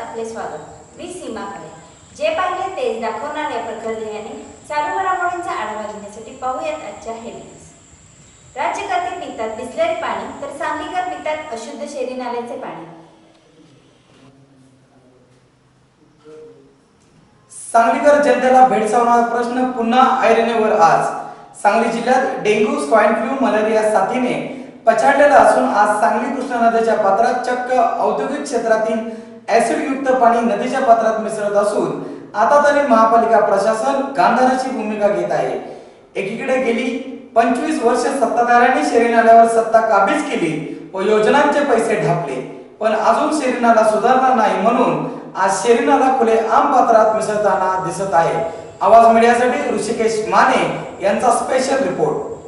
नमस्कार आपले स्वागत. मी सीमा खरे जे पाहिले तेच दाखवणार या प्रकरणाने चालू घडामोडींचा आढावा घेण्यासाठी पाहूयात आजच्या हेडलाईन्स राज्यकर्ते पितात बिसलेरी पाणी तर सांगलीकर पितात अशुद्ध शेरी नाल्याचे पाणी. सांगलीकर जनतेला भेडसावणारा प्रश्न पुन्हा ऐरणीवर आज. सांगली जिल्ह्यात डेंग्यू स्वाईन फ्लू मलेरिया साथीने पछाडलेला असून आज सांगली कृष्णा नदीच्या पात्रात चक्क औद्योगिक क्षेत्रातील ऍसिड युक्त पाणी नदीच्या पात्रात मिसळत असून आता तरी महापालिका प्रशासन गांधाराची भूमिका घेत आहे. एकीकडे गेली पंचवीस वर्ष सत्ताधाऱ्यांनी शरीनाल्यावर सत्ता काबीज केली व योजनांचे पैसे ढापले. पण अजून शरीनाला सुधारणा सुधारणार नाही म्हणून आज शरीनाला खुले आम पात्रात मिसळताना दिसत आहे. आवाज मीडियासाठी ऋषिकेश माने यांचा स्पेशल रिपोर्ट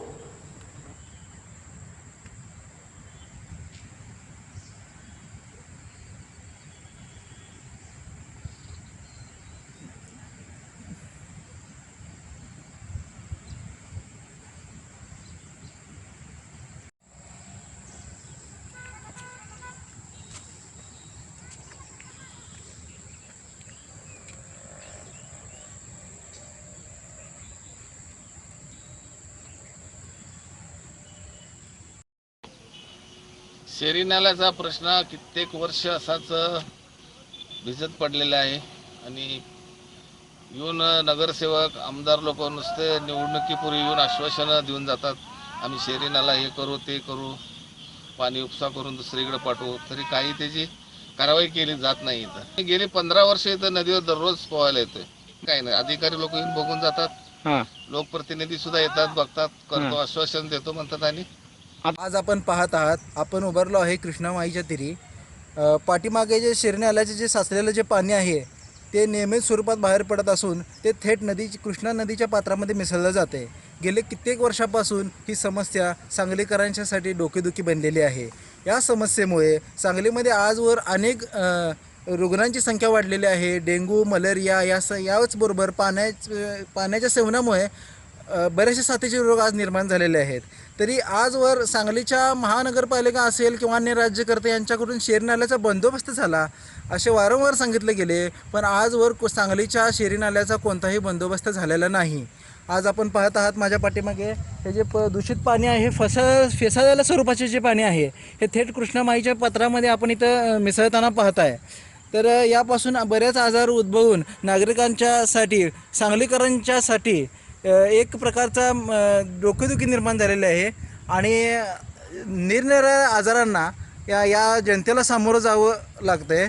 शेरी नाल्याचा प्रश्न कित्येक वर्ष असाच भिजत पडलेला आहे. आणि येऊन नगरसेवक आमदार लोक नुसते निवडणुकीपूर्वी येऊन आश्वासनं देऊन जातात. आम्ही शेरी नाला हे करू ते करू पाणी उपसा करून दुसरीकडे पाठवू. तरी काही त्याची कारवाई केली जात नाही इथं. गेली पंधरा वर्ष इथं नदीवर दररोज पोहायला येतोय. काही नाही अधिकारी लोक येऊन बघून जातात. लोकप्रतिनिधी सुद्धा येतात बघतात करतो आश्वासन देतो म्हणतात आणि आज आपण पाहत आहात आपण उभारलो आहे कृष्णामाईच्या तिरी. पाठीमागे जे शिरणे आल्याचे जे साचलेलं जे पाणी आहे ते नियमित स्वरूपात बाहेर पडत असून ते थेट नदीची कृष्णा नदीच्या पात्रामध्ये मिसळलं जाते. गेले कित्येक वर्षापासून ही समस्या सांगलीकरांच्यासाठी डोकेदुखी बनलेली आहे. या समस्येमुळे सांगलीमध्ये आजवर अनेक रुग्णांची संख्या वाढलेली आहे. डेंग्यू मलेरिया या स याचबरोबर पाण्याच पाण्याच्या सेवनामुळे बरेचसे साथीचे रोग आज निर्माण झालेले आहेत. तरी आजवर सांगलीच्या महानगरपालिका असेल किंवा अन्य राज्यकर्ते यांच्याकडून शेरी नाल्याचा बंदोबस्त झाला असे वारंवार सांगितले गेले. पण आजवर को- सांगलीच्या शेरी नाल्याचा कोणताही बंदोबस्त झालेला नाही. आज आपण पाहत आहात माझ्या पाठीमागे हे जे प दूषित पाणी आहे फसा फेसाळलेल्या स्वरूपाचे जे पाणी आहे हे थेट कृष्णामाईच्या पत्रामध्ये आपण इथं मिसळताना पाहत आहे. तर यापासून बरेच आजार उद्भवून नागरिकांच्यासाठी सांगलीकरांच्यासाठी एक प्रकारचा म, डोकेदुखी निर्माण झालेली आहे. आणि निरनिराळ्या आजारांना या या जनतेला सामोरं जावं लागतंय.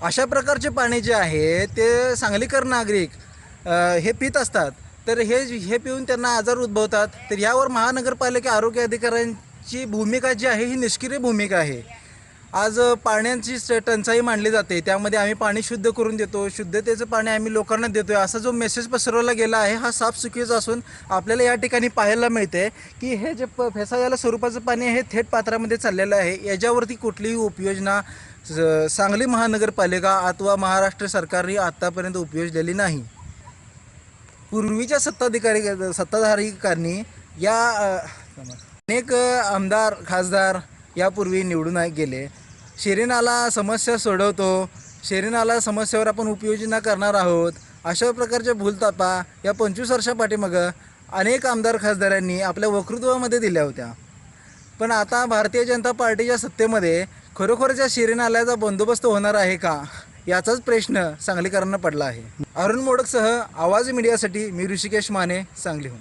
अशा प्रकारचे पाणी जे आहे ते सांगलीकर नागरिक हे पित असतात. तर हे हे पिऊन त्यांना आजार उद्भवतात. तर यावर महानगरपालिका आरोग्य अधिकाऱ्यांची भूमिका जी आहे ही निष्क्रिय भूमिका आहे. आज पाण्याची टंचाई मांडली जाते. त्यामध्ये आम्ही पाणी शुद्ध करून देतो. शुद्धतेचं पाणी आम्ही लोकांना देतोय. असा जो मेसेज पसरवला गेला आहे हा साफ चुकीचा असून आपल्याला या ठिकाणी पाहायला मिळते की हे जे प फेसाळलेल्या स्वरूपाचं पाणी आहे हे थेट पात्रामध्ये चाललेलं आहे. याच्यावरती कुठलीही उपयोजना सांगली महानगरपालिका अथवा महाराष्ट्र सरकारने आत्तापर्यंत उपयोजलेली नाही. पूर्वीच्या सत्ताधिकारी सत्ताधारिकांनी या अनेक आमदार खासदार यापूर्वी निवडून गेले. शेरीनाला समस्या सोडवतो. शेरीनाला समस्येवर आपण उपयोजना करणार आहोत. अशा प्रकारच्या भूलतापा या पंचवीस वर्षापाठीमागं अनेक आमदार खासदारांनी आपल्या वक्तृत्वामध्ये दिल्या होत्या. पण आता भारतीय जनता पार्टीच्या सत्तेमध्ये खरोखरच्या शिरीन आल्याचा बंदोबस्त होणार आहे का? याचाच प्रश्न सांगलीकरांना पडला आहे. अरुण मोडकसह आवाज मीडियासाठी मी ऋषिकेश माने सांगलीहून